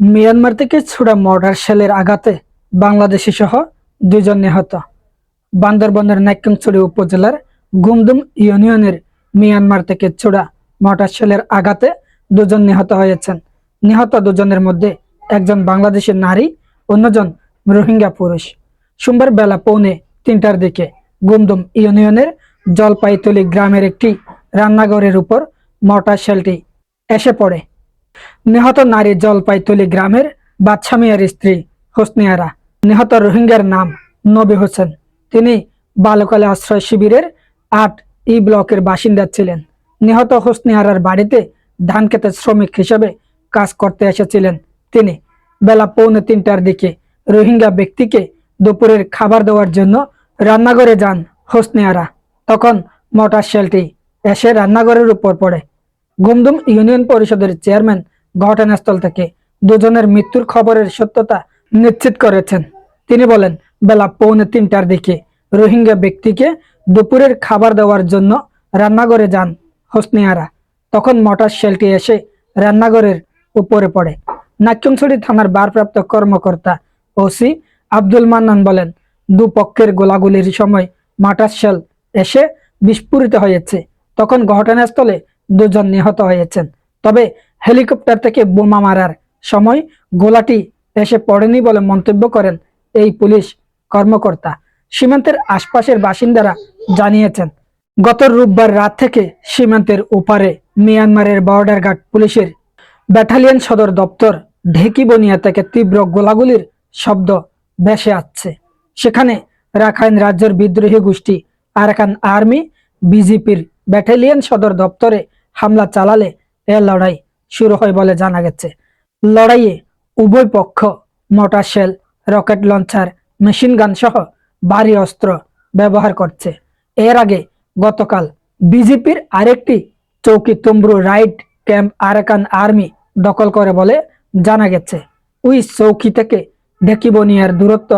Myanmar থেকে ছোড়া mortar শেলের আঘাতে বাংলাদেশি সহ দুজন নিহত। বান্দরবনের নাইক্যংছড়ি উপজেলার গুমদুম ইউনিয়নের মিয়ানমার থেকে ছোড়া মর্টার শেলের আঘাতে দুজন নিহত হয়েছেন। নিহত দুজনের মধ্যে একজন বাংলাদেশের নারী, অন্যজন রোহিঙ্গা পুরুষ। সোমবার বেলা পৌনে তিনটার দিকে গুমদুম ইউনিয়নের জলপাইতলি গ্রামের একটি রান্নাঘরের উপর মর্টার শেলটি এসে পড়ে। নিহত নারী জলপাইতলি গ্রামের বাদশা মিয়ার স্ত্রী হোসনিয়ারা। নিহত রোহিঙ্গার নাম নবী হোসেন। তিনি বালকালে আশ্রয় শিবিরের আট ই ব্লকের বাসিন্দা ছিলেন। নিহত হোসনিয়ারার বাড়িতে ধান খেতে শ্রমিক হিসেবে কাজ করতে এসেছিলেন তিনি। বেলা পৌনে তিনটার দিকে রোহিঙ্গা ব্যক্তিকে দুপুরের খাবার দেওয়ার জন্য রান্নাঘরে যান হোসনিয়ারা। তখন মোটর শেলটি এসে রান্নাঘরের উপর পড়ে। গুমদুম ইউনিয়ন পরিষদের চেয়ারম্যান ঘটনাস্থল থেকে দুজনের মৃত্যুর খবরের সত্যতা নিশ্চিত করেছেন। তিনি বলেন, বেলা পৌনে তিনটার দিকে রোহিঙ্গা ব্যক্তিকে দুপুরের খাবার দেওয়ার জন্য রান্নাঘরে যান হোসনিয়ারা। তখন মোটর শেলটি এসে রান্নাঘরের উপরে পড়ে। নাক্যংছড়ি থানার ভারপ্রাপ্ত কর্মকর্তা ওসি আব্দুল মান্নান বলেন, দুপক্ষের গোলাগুলির সময় মোটর শেল এসে বিস্ফোরিত হয়েছে। তখন ঘটনাস্থলে দুজন নিহত হয়েছেন। তবে হেলিকপ্টার থেকে বোমা মারার সময় গোলাটি এসে পড়েনি বলে মন্তব্য করেন এই পুলিশ কর্মকর্তা। সীমান্তের আশপাশের বাসিন্দারা জানিয়েছেন, গত রোববার রাত থেকে সীমান্তের ওপারে মিয়ানমারের বর্ডার গার্ড পুলিশের ব্যাটালিয়ন সদর দপ্তর ঢেকি বনিয়া থেকে তীব্র গোলাগুলির শব্দ ভেসে আসছে। সেখানে রাখাইন রাজ্যের বিদ্রোহী গোষ্ঠী আরাকান আর্মি, বিজেপির ব্যাটালিয়ন সদর দপ্তরে হামলা চালালে এ লড়াই শুরু হয় বলে জানা গেছে। লড়াইয়ে উভয় পক্ষ, mortar shell, rocket launcher, machine gun সহ ভারী অস্ত্র ব্যবহার করছে। এর আগে গতকাল বিজেপির আরেকটি চৌকি Tumbru right camp Arakan army দখল করে বলে জানা গেছে। ওই চৌকি থেকে ডেকিবনিয়ার দূরত্ব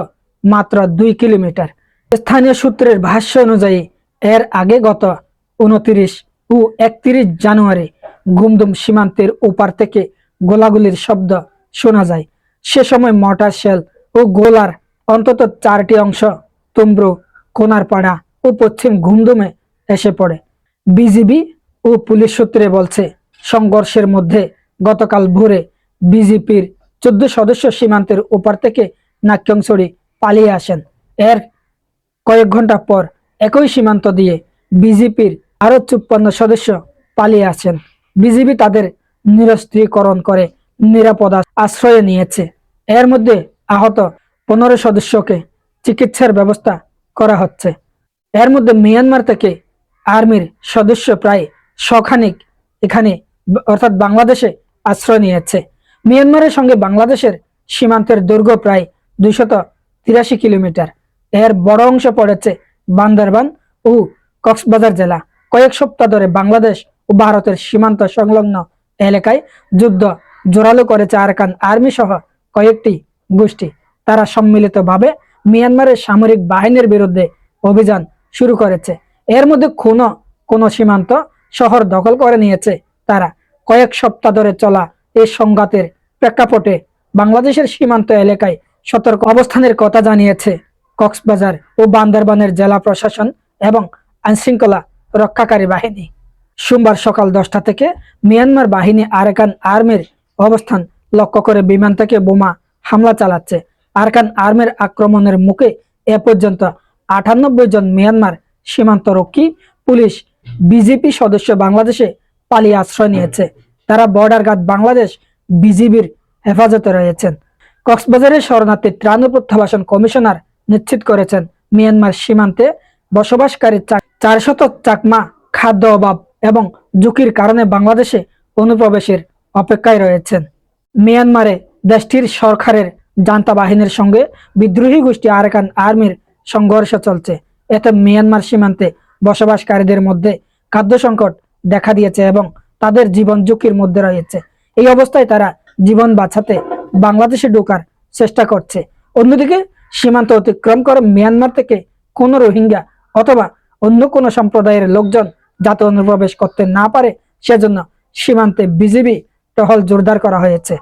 মাত্র দুই কিলোমিটার। স্থানীয় সূত্রের ভাষ্য অনুযায়ী, এর আগে গত উনত্রিশ ও একত্রিশ জানুয়ারি গুমদুম সীমান্তের ওপার থেকে গোলাগুলির শব্দ শোনা যায়। সে সময় মর্টার শেল ও গোলার অন্তত চারটি অংশ তুমব্রু কোনারপাড়া ও পশ্চিম ঘুমদুমে এসে পড়ে। বিজিবি ও পুলিশ সূত্রে বলছে, সংঘর্ষের মধ্যে গতকাল ভোরে বিজেপির চোদ্দ সদস্য সীমান্তের ওপার থেকে নাক্যংছড়ি পালিয়ে আসেন। এর কয়েক ঘণ্টা পর একই সীমান্ত দিয়ে বিজেপির আরও চুপ্পান্ন সদস্য পালিয়ে আসেন। বিজেপি তাদের নিরস্ত্রীকরণ করে নিরাপদ আশ্রয়ে নিয়েছে। এর মধ্যে আহত পনেরো সদস্যকে চিকিৎসার ব্যবস্থা করা হচ্ছে। এর মধ্যে মিয়ানমার থেকে আর্মির সদস্য প্রায় শখানিক এখানে অর্থাৎ বাংলাদেশে আশ্রয় নিয়েছে। মিয়ানমারের সঙ্গে বাংলাদেশের সীমান্তের দৈর্ঘ্য প্রায় দুইশত তিরাশি কিলোমিটার। এর বড় অংশ পড়েছে বান্দরবান ও কক্সবাজার জেলা। কয়েক সপ্তাহ ধরে বাংলাদেশ ও ভারতের সীমান্ত সংলগ্ন এলাকায় যুদ্ধ জোরালো করেছে আরাকান আর্মি সহ কয়েকটি গোষ্ঠী। তারা সম্মিলিতভাবে মিয়ানমারের সামরিক বাহিনীর বিরুদ্ধে অভিযান শুরু করেছে। এর মধ্যে কোনো কোনো সীমান্ত শহর দখল করে নিয়েছে তারা। কয়েক সপ্তাহ ধরে চলা এই সংঘাতের প্রেক্ষাপটে বাংলাদেশের সীমান্ত এলাকায় সতর্ক অবস্থানের কথা জানিয়েছে কক্সবাজার ও বান্দরবানের জেলা প্রশাসন এবং আইনশৃঙ্খলা রক্ষাকারী বাহিনী। সোমবার সকাল দশটা থেকে মিয়ানমার বাহিনী আরাকান আর্মির অবস্থান লক্ষ্য করে বিমান থেকে বোমা হামলা চালাচ্ছে। আরাকান আর্মির আক্রমণের মুখে এ পর্যন্ত আটানব্বই জন মিয়ানমার সীমান্তরক্ষী পুলিশ বিজেপি সদস্য বাংলাদেশে পালিয়ে আশ্রয় নিয়েছে। তারা বর্ডার গার্ড বাংলাদেশ বিজিবির হেফাজতে রয়েছেন। কক্সবাজারের শরণার্থী ত্রাণ প্রত্যাবাসন কমিশনার নিশ্চিত করেছেন, মিয়ানমার সীমান্তে বসবাসকারী চারশত চাকমা খাদ্য অভাব এবং ঝুঁকির কারণে বাংলাদেশে অনুপ্রবেশের অপেক্ষায় রয়েছেন। মিয়ানমারে দেশটির সরকারের জান্তা বাহিনীর সঙ্গে বিদ্রোহী গোষ্ঠী আরাকান আর্মির সংঘর্ষ চলছে। এতে মিয়ানমার সীমান্তে বসবাসকারীদের মধ্যে খাদ্য সংকট দেখা দিয়েছে এবং তাদের জীবন ঝুঁকির মধ্যে রয়েছে। এই অবস্থায় তারা জীবন বাঁচাতে বাংলাদেশে ঢোকার চেষ্টা করছে। অন্যদিকে, সীমান্ত অতিক্রম করে মিয়ানমার থেকে কোনো রোহিঙ্গা অথবা অন্য কোনো সম্প্রদায়ের লোকজন যাতে অনুপ্রবেশ করতে না পারে সেজন্য সীমান্তে বিজিবি টহল জোরদার করা হয়েছে।